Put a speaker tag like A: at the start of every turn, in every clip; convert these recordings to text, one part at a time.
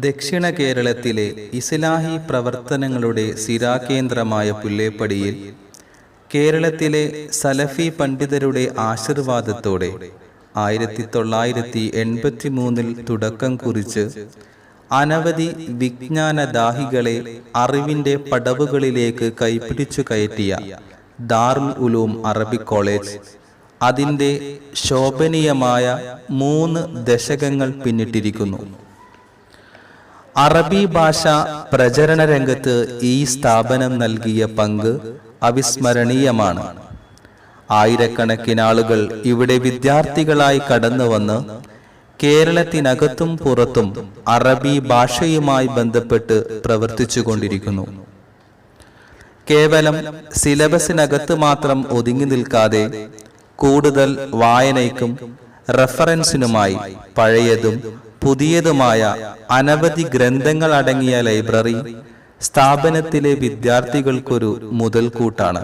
A: ദക്ഷിണ കേരളത്തിലെ ഇസ്ലാഹി പ്രവർത്തനങ്ങളുടെ സിരാകേന്ദ്രമായ പുല്ലേപ്പടിയിൽ കേരളത്തിലെ സലഫി പണ്ഡിതരുടെ ആശീർവാദത്തോടെ ആയിരത്തി തൊള്ളായിരത്തി എൺപത്തി മൂന്നിൽ തുടക്കം കുറിച്ച് അനവധി വിജ്ഞാനദാഹികളെ അറിവിന്റെ പടവുകളിലേക്ക് കൈപിടിച്ചു കയറ്റിയ ദാറുൽ ഉലൂം അറബിക് കോളേജ് അതിന്റെ ശോഭനീയമായ മൂന്ന് ദശകങ്ങൾ പിന്നിട്ടിരിക്കുന്നു. അറബി ഭാഷ പ്രചരണ രംഗത്ത് ഈ സ്ഥാപനം നൽകിയ പങ്ക് അവിസ്മരണീയമാണ്. ആയിരക്കണക്കിന് ആളുകൾ ഇവിടെ വിദ്യാർത്ഥികളായി കടന്നു വന്ന് കേരളത്തിനകത്തും പുറത്തും അറബി ഭാഷയുമായി ബന്ധപ്പെട്ട് പ്രവർത്തിച്ചുകൊണ്ടിരിക്കുന്നു. കേവലം സിലബസിനകത്ത് മാത്രം ഒതുങ്ങി നിൽക്കാതെ കൂടുതൽ വായനയ്ക്കും റഫറൻസിനുമായി പഴയതും പുതിയതുമായ അനവധി ഗ്രന്ഥങ്ങൾ അടങ്ങിയ ലൈബ്രറി സ്ഥാപനത്തിലെ വിദ്യാർത്ഥികൾക്കൊരു മുതൽക്കൂട്ടാണ്.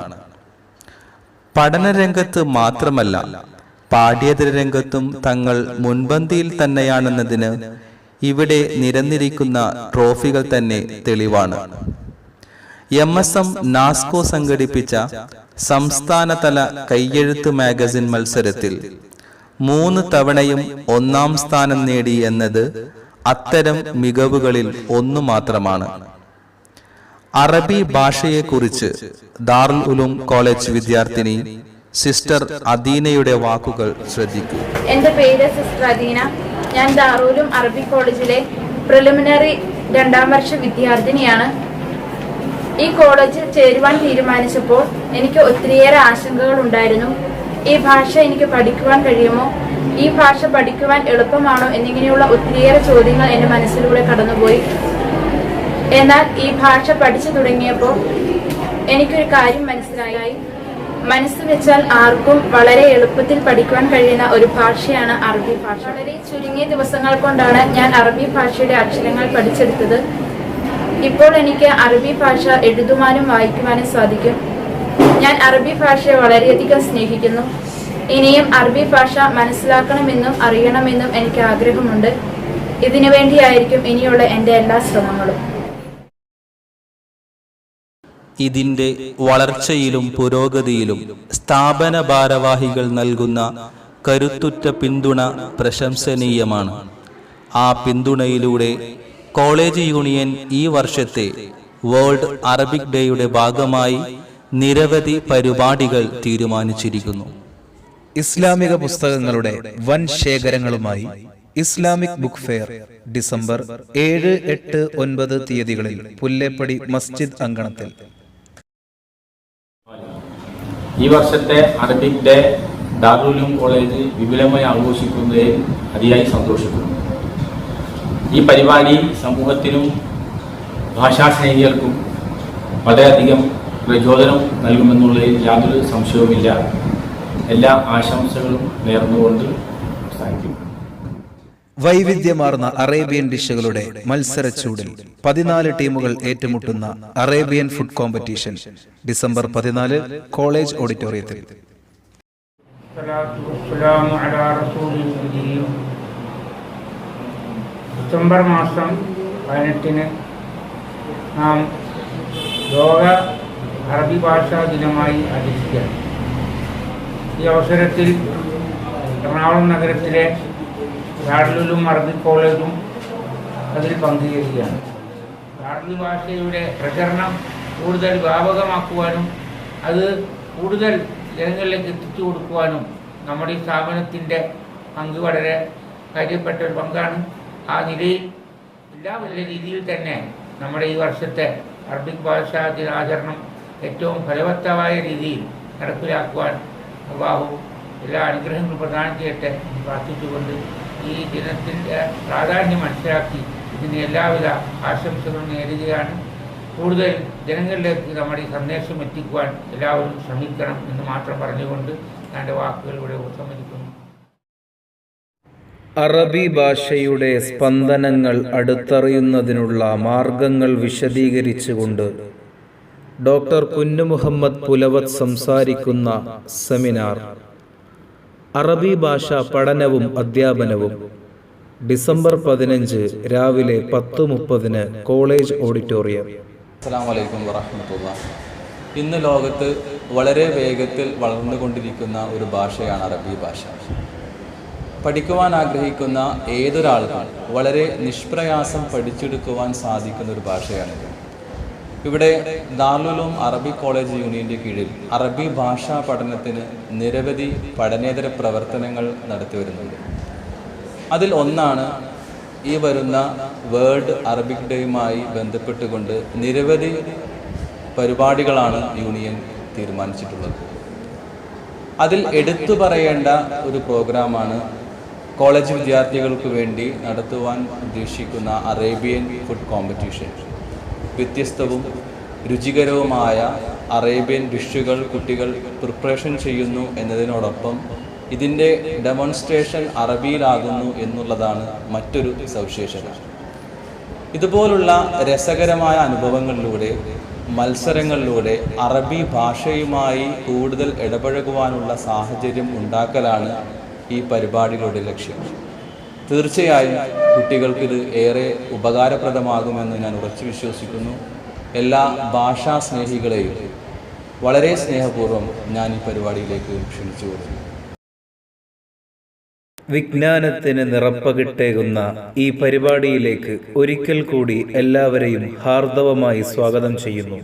A: പഠനരംഗത്ത് മാത്രമല്ല പാഠ്യേതര രംഗത്തും തങ്ങൾ മുൻപന്തിയിൽ തന്നെയാണെന്നതിന് ഇവിടെ നിരന്നിരിക്കുന്ന ട്രോഫികൾ തന്നെ തെളിവാണ്. എം എസ് എം നാസ്കോ സംഘടിപ്പിച്ച സംസ്ഥാനതല കയ്യെഴുത്ത് മാഗസിൻ മത്സരത്തിൽ മൂന്ന് തവണയും ഒന്നാം സ്ഥാനം നേടി എന്നത് അത്തരം മികവുകളിൽ ഒന്നു മാത്രമാണ്. അറബി ഭാഷയെക്കുറിച്ച് ദാറുൽ ഉലൂം കോളേജ് വിദ്യാർത്ഥിനി സിസ്റ്റർ അദീനയുടെ വാക്കുകൾ ശ്രദ്ധിക്കൂ.
B: എന്റെ പേര് സിസ്റ്റർ അദീന. ഞാൻ ദാറൂലും അറബി കോളേജിലെ പ്രിലിമിനറി രണ്ടാം വർഷ വിദ്യാർത്ഥിനിയാണ്. ഈ കോളേജിൽ ചേരുവാൻ തീരുമാനിച്ചപ്പോൾ എനിക്ക് ഒത്തിരിയേറെ ആശങ്കകൾ ഉണ്ടായിരുന്നു ഈ ഭാഷ എനിക്ക് പഠിക്കുവാൻ കഴിയുമോ? ഈ ഭാഷ പഠിക്കുവാൻ എളുപ്പമാണോ? എന്നിങ്ങനെയുള്ള ഒത്തിരിയേറെ ചോദ്യങ്ങൾ എന്റെ മനസ്സിലൂടെ കടന്നുപോയി. എന്നാൽ ഈ ഭാഷ പഠിച്ചു തുടങ്ങിയപ്പോൾ എനിക്കൊരു കാര്യം മനസ്സിലായി. മനസ്സ് വെച്ചാൽ ആർക്കും വളരെ എളുപ്പത്തിൽ പഠിക്കുവാൻ കഴിയുന്ന ഒരു ഭാഷയാണ് അറബി ഭാഷ. വളരെ ചുരുങ്ങിയ ദിവസങ്ങൾ കൊണ്ടാണ് ഞാൻ അറബി ഭാഷയുടെ അക്ഷരങ്ങൾ പഠിച്ചെടുത്തത്. ഇപ്പോൾ എനിക്ക് അറബി ഭാഷ എഴുതുവാനും വായിക്കുവാനും സാധിക്കും. ഞാൻ അറബി ഭാഷയെ വളരെയധികം സ്നേഹിക്കുന്നു. ഇനിയും അറബി ഭാഷ മനസ്സിലാക്കണമെന്നും അറിയണമെന്നും എനിക്ക് ആഗ്രഹമുണ്ട്. ഇതിനു വേണ്ടിയായിരിക്കും ഇനിയുള്ള എന്റെ എല്ലാ ശ്രമങ്ങളും.
A: ഇതിന്റെ വളർച്ചയിലും പുരോഗതിയിലും സ്ഥാപന ഭാരവാഹികൾ നൽകുന്ന കരുത്തുറ്റ പിന്തുണ പ്രശംസനീയമാണ്. ആ പിന്തുണയിലൂടെ കോളേജ് യൂണിയൻ ഈ വർഷത്തെ വേൾഡ് അറബിക് ഡേയുടെ ഭാഗമായി നിരവധി പരിപാടികൾ തീരുമാനിച്ചിരിക്കുന്നു.
C: ഇസ്ലാമിക പുസ്തകങ്ങളുടെ വൻ ശേഖരങ്ങളുമായി ഇസ്ലാമിക് ബുക്ക് ഫെയർ ഡിസംബർ ഏഴ് എട്ട് ഒൻപത് തീയതികളിൽ പുല്ലേപ്പടി മസ്ജിദ് അങ്കണത്തിൽ.
D: ഈ വർഷത്തെ അറബിക് ഡേ ഡാറുലും കോളേജ് വിപുലമായി ആഘോഷിക്കുന്നതിൽ അതിയായി സന്തോഷിക്കുന്നു. ഈ പരിപാടി സമൂഹത്തിനും ഭാഷാസ്നേഹികൾക്കും വളരെയധികം പ്രചോദനം നൽകുമെന്നുള്ളതിൽ യാതൊരു സംശയവുമില്ല. എല്ലാ ആശംസകളും നേർന്നുകൊണ്ട്
C: വൈവിധ്യമാർന്ന അറേബ്യൻ ഡിഷുകളുടെ മത്സരച്ചൂടിൽ പതിനാല് ടീമുകൾ ഏറ്റുമുട്ടുന്ന അറേബ്യൻ ഫുഡ് കോമ്പറ്റീഷൻ ഡിസംബർ പതിനാല് കോളേജ് ഓഡിറ്റോറിയത്തിൽ.
E: ഡിസംബർ മാസം പതിനെട്ടിന് നാം ലോക അറബി ഭാഷാ ദിനമായി ആചരിക്കുകയാണ്. ഈ അവസരത്തിൽ എറണാകുളം നഗരത്തിലെ ദാറുലും അറബി കോളേജും അതിൽ പങ്കുചേരുകയാണ്. അറബി ഭാഷയുടെ പ്രചരണം കൂടുതൽ വ്യാപകമാക്കുവാനും അത് കൂടുതൽ ജനങ്ങളിലേക്ക് എത്തിച്ചു കൊടുക്കുവാനും നമ്മുടെ ഈ സ്ഥാപനത്തിന്റെ പങ്ക് വളരെ കാര്യപ്പെട്ട ഒരു പങ്കാണ്. ആ നിലയിൽ എല്ലാ രീതിയിൽ തന്നെ നമ്മുടെ ഈ വർഷത്തെ അറബിക് ഭാഷാ ദിനാചരണം ഏറ്റവും ഫലവത്തായ രീതിയിൽ നടപ്പിലാക്കുവാൻ അള്ളാഹു എല്ലാ അനുഗ്രഹങ്ങളും പ്രദാനം ചെയ്യട്ടെ എന്ന് പ്രാർത്ഥിച്ചുകൊണ്ട് ഈ ദിനത്തിന്റെ പ്രാധാന്യം മനസ്സിലാക്കി ഇതിന് എല്ലാവിധ ആശംസകളും നേരുകയാണ്. കൂടുതൽ ജനങ്ങളിലേക്ക് നമ്മുടെ ഈ സന്ദേശം എത്തിക്കുവാൻ എല്ലാവരും ശ്രമിക്കണം എന്ന് മാത്രം പറഞ്ഞുകൊണ്ട് എന്റെ വാക്കുകൾ ഇവിടെ ഉപസംഹരിക്കുന്നു.
C: അറബി ഭാഷയുടെ സ്പന്ദനങ്ങൾ അടുത്തറിയുന്നതിനുള്ള മാർഗങ്ങൾ വിശദീകരിച്ചുകൊണ്ട് ഡോക്ടർ കുഞ്ഞു മുഹമ്മദ് പുലവത്ത് സംസാരിക്കുന്ന സെമിനാർ. അറബി ഭാഷ പഠനവും അധ്യാപനവും. ഡിസംബർ പതിനഞ്ച് രാവിലെ പത്ത് മുപ്പതിന് കോളേജ് ഓഡിറ്റോറിയം.
A: അസലാമലൈക്കും വറഹമത്തുള്ള ഇന്ന് ലോകത്ത് വളരെ വേഗത്തിൽ വളർന്നുകൊണ്ടിരിക്കുന്ന ഒരു ഭാഷയാണ് അറബി ഭാഷ. പഠിക്കുവാൻ ആഗ്രഹിക്കുന്ന ഏതൊരാൾക്കും വളരെ നിഷ്പ്രയാസം പഠിച്ചെടുക്കുവാൻ സാധിക്കുന്ന ഒരു ഭാഷയാണിത്. ഇവിടെ ദാർലുലോം അറബി കോളേജ് യൂണിയന്റെ കീഴിൽ അറബി ഭാഷാ പഠനത്തിന് നിരവധി പഠനേതര പ്രവർത്തനങ്ങൾ നടത്തി വരുന്നുണ്ട്. അതിൽ ഒന്നാണ് ഈ വരുന്ന വേൾഡ് അറബിക് ഡേയുമായി ബന്ധപ്പെട്ടുകൊണ്ട് നിരവധി പരിപാടികളാണ് യൂണിയൻ തീരുമാനിച്ചിട്ടുള്ളത്. അതിൽ എടുത്തു പറയേണ്ട ഒരു പ്രോഗ്രാമാണ് കോളേജ് വിദ്യാർത്ഥികൾക്ക് വേണ്ടി നടത്തുവാൻ ഉദ്ദേശിക്കുന്ന അറേബ്യൻ ഫുഡ് കോമ്പറ്റീഷൻ. വ്യത്യസ്തവും രുചികരവുമായ അറേബ്യൻ ഡിഷുകൾ കുട്ടികൾ പ്രിപ്പറേഷൻ ചെയ്യുന്നു എന്നതിനോടൊപ്പം ഇതിന്റെ ഡെമോൺസ്ട്രേഷൻ അറബിയിലാകുന്നു എന്നുള്ളതാണ് മറ്റൊരു സവിശേഷത. ഇതുപോലുള്ള രസകരമായ അനുഭവങ്ങളിലൂടെ മത്സരങ്ങളിലൂടെ അറബി ഭാഷയുമായി കൂടുതൽ ഇടപഴകുവാനുള്ള സാഹചര്യം ഉണ്ടാക്കലാണ് ഈ പരിപാടികളുടെ ലക്ഷ്യം. തീർച്ചയായും കുട്ടികൾക്ക് ഇത് ഏറെ ഉപകാരപ്രദമാകുമെന്ന് ഞാൻ ഉറച്ചു വിശ്വസിക്കുന്നു. എല്ലാ ഭാഷാ സ്നേഹികളെയും വളരെ സ്നേഹപൂർവം ഞാൻ ഈ പരിപാടിയിലേക്ക് ക്ഷണിച്ചു കൊടുക്കുന്നു.
C: വിജ്ഞാനത്തിന് നിറപ്പകിട്ടേകുന്ന ഈ പരിപാടിയിലേക്ക് ഒരിക്കൽ കൂടി എല്ലാവരെയും ഹാർദവമായി സ്വാഗതം ചെയ്യുന്നു.